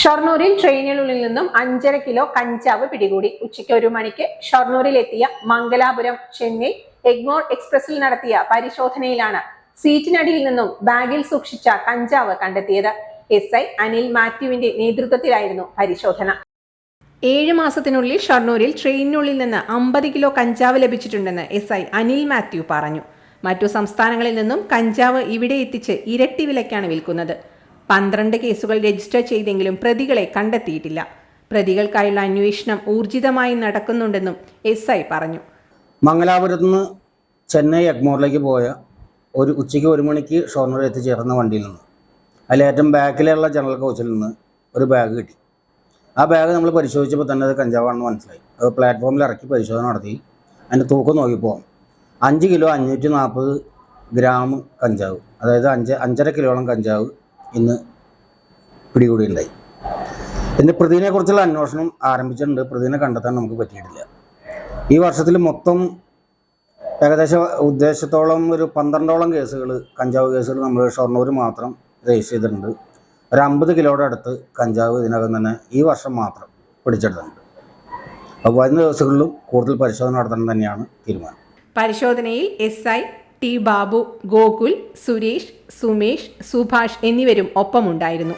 ഷൊർണൂരിൽ ട്രെയിനുകളിൽ നിന്നും അഞ്ചര കിലോ കഞ്ചാവ് പിടികൂടി. ഉച്ചയ്ക്ക് ഒരു മണിക്ക് ഷൊർണൂരിൽ എത്തിയ മംഗലാപുരം ചെന്നൈ എഗ്മോർ എക്സ്പ്രസിൽ നടത്തിയ പരിശോധനയിലാണ് സീറ്റിനടിയിൽ നിന്നും ബാഗിൽ സൂക്ഷിച്ച കഞ്ചാവ് കണ്ടെത്തിയത്. എസ് ഐ അനിൽ മാത്യുവിന്റെ നേതൃത്വത്തിലായിരുന്നു പരിശോധന. ഏഴ് മാസത്തിനുള്ളിൽ ഷൊർണൂരിൽ ട്രെയിനിനുള്ളിൽ നിന്ന് അമ്പത് കിലോ കഞ്ചാവ് ലഭിച്ചിട്ടുണ്ടെന്ന് എസ് ഐ അനിൽ മാത്യു പറഞ്ഞു. മറ്റു സംസ്ഥാനങ്ങളിൽ നിന്നും കഞ്ചാവ് ഇവിടെ എത്തിച്ച് ഇരട്ടി വിലയ്ക്കാണ് വിൽക്കുന്നത്. പന്ത്രണ്ട് കേസുകൾ രജിസ്റ്റർ ചെയ്തെങ്കിലും പ്രതികളെ കണ്ടെത്തിയിട്ടില്ല. പ്രതികൾക്കായുള്ള അന്വേഷണം ഊർജിതമായി നടക്കുന്നുണ്ടെന്നും എസ് ഐ പറഞ്ഞു. മംഗലാപുരത്ത് നിന്ന് ചെന്നൈ എഗ്മോറിലേക്ക് പോയ ഒരു ഉച്ചയ്ക്ക് ഒരു മണിക്ക് ഷൊർണൂർ എത്തിച്ചേർന്ന വണ്ടിയിൽ നിന്ന്. അതിൽ ഏറ്റവും ബാക്കിലുള്ള ജനറൽ കോച്ചിൽ നിന്ന് ഒരു ബാഗ് കിട്ടി. ആ ബാഗ് നമ്മൾ പരിശോധിച്ചപ്പോൾ തന്നെ അത് കഞ്ചാവാണെന്ന് മനസ്സിലായി. അത് പ്ലാറ്റ്ഫോമിൽ ഇറക്കി പരിശോധന നടത്തി. അതിന്റെ തൂക്കം നോക്കിയപ്പോൾ അഞ്ച് കിലോ അഞ്ഞൂറ്റി നാൽപ്പത് ഗ്രാം കഞ്ചാവ്. അതായത് അഞ്ച് അഞ്ചര കിലോളം കഞ്ചാവ് ഇന്ന് പിടികൂടിയുണ്ടായി. ഇതിന്റെ പ്രതിനെക്കുറിച്ചുള്ള അന്വേഷണം ആരംഭിച്ചിട്ടുണ്ട്. പ്രതിനെ കണ്ടെത്താൻ നമുക്ക് പറ്റിയിട്ടില്ല. ഈ വർഷത്തിൽ മൊത്തം ഏകദേശം ഉദ്ദേശത്തോളം ഒരു പന്ത്രണ്ടോളം കേസുകൾ കഞ്ചാവ് കേസുകൾ നമ്മൾ ഷൊർണൂർ മാത്രം രജിസ്റ്റർ ചെയ്തിട്ടുണ്ട്. ഒരു അമ്പത് കിലോയുടെ അടുത്ത് കഞ്ചാവ് ഇതിനകം തന്നെ ഈ വർഷം മാത്രം പിടിച്ചെടുത്തിട്ടുണ്ട്. അപ്പോൾ വരുന്ന ദിവസങ്ങളിലും കൂടുതൽ പരിശോധന നടത്തണം തന്നെയാണ് തീരുമാനം. പരിശോധനയിൽ S I T Babu Gokul Suresh Sumesh Subhash എന്നിവരും ഒപ്പമുണ്ടായിരുന്നു.